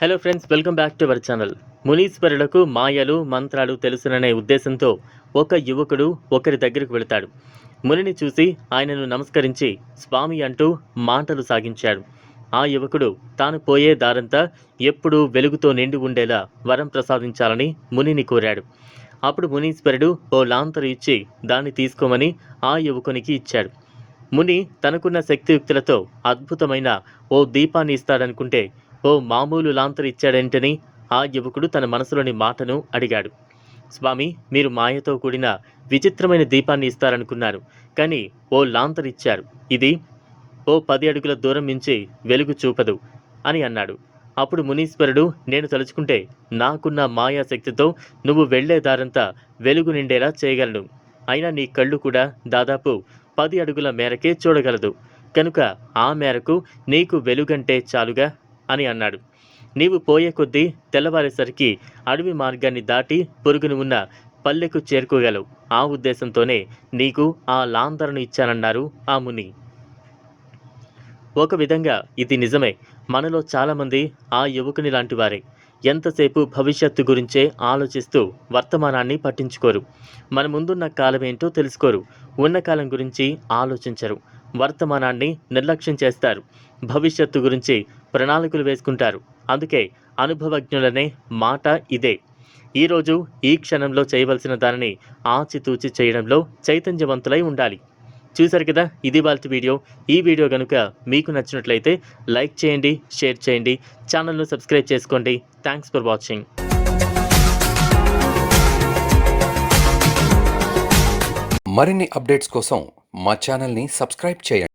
Hello friends welcome back to our channel మునీశ్వరులకు మాయలు మంత్రాలు తెలుసుననే ఉద్దేశంతో ఒక యువకుడు ఒకరి దగ్గరకు వెళతాడు మునిని చూసి ఆయనను నమస్కరించి స్వామి అంటూ మాటలు సాగించాడు ఆ యువకుడు తాను పోయే దారంతా ఎప్పుడూ వెలుగుతో నిండి ఉండేలా వరం ప్రసాదించాలని మునిని కోరాడు అప్పుడు మునీశ్వరుడు ఓ లాంతరు ఇచ్చి దాన్ని తీసుకోమని ఆ యువకునికి ఇచ్చాడు ముని తనకున్న శక్తియుక్తులతో అద్భుతమైన ఓ దీపాన్ని ఇస్తాడనుకుంటే ఓ మామూలు లాంతరు ఇచ్చాడేంటని ఆ యువకుడు తన మనసులోని మాటను అడిగాడు. స్వామి మీరు మాయతో కూడిన విచిత్రమైన దీపాన్ని ఇస్తారనుకున్నారు. కానీ ఓ లాంతర్ ఇచ్చారు. ఇది ఓ పది అడుగుల దూరం నుంచి వెలుగు చూపదు అని అన్నాడు. అప్పుడు మునీశ్వరుడు నేను తలుచుకుంటే నాకున్న మాయా శక్తితో నువ్వు వెళ్ళే దారంతా వెలుగు నిండేలా చేయగలను. అయినా నీ కళ్ళు కూడా దాదాపు పది అడుగుల మేరకే చూడగలదు. కనుక ఆ మేరకు నీకు వెలుగంటే చాలుగా అని అన్నాడు. నీవు పోయే కొద్దీ తెల్లవారేసరికి అడవి మార్గాన్ని దాటి పొరుగును ఉన్న పల్లెకు చేరుకోగలవు. ఆ ఉద్దేశంతోనే నీకు ఆ లాంతరను ఇచ్చానన్నారు ఆ ముని. ఒక విధంగా ఇది నిజమే. మనలో చాలామంది ఆ యువకుని లాంటి వారే. ఎంతసేపు భవిష్యత్తు గురించే ఆలోచిస్తూ వర్తమానాన్ని పట్టించుకోరు. మన ముందున్న కాలం ఏంటో తెలుసుకోరు. ఉన్న కాలం గురించి ఆలోచించరు. వర్తమానాన్ని నిర్లక్ష్యం చేస్తారు. భవిష్యత్తు గురించి ప్రణాళికలు వేసుకుంటారు. అందుకే అనుభవజ్ఞులనే మాట ఇదే. ఈరోజు ఈ క్షణంలో చేయవలసిన దానిని ఆచితూచి చేయడంలో చైతన్యవంతులై ఉండాలి. చూశారు కదా? ఇది వాళ్ళ వీడియో. ఈ వీడియో కనుక మీకు నచ్చినట్లయితే లైక్ చేయండి షేర్ చేయండి ఛానల్ను సబ్స్క్రైబ్ చేసుకోండి. Thanks for watching. మరిన్ని అప్డేట్స్ కోసం మా ఛానల్ని సబ్స్క్రైబ్ చేయండి.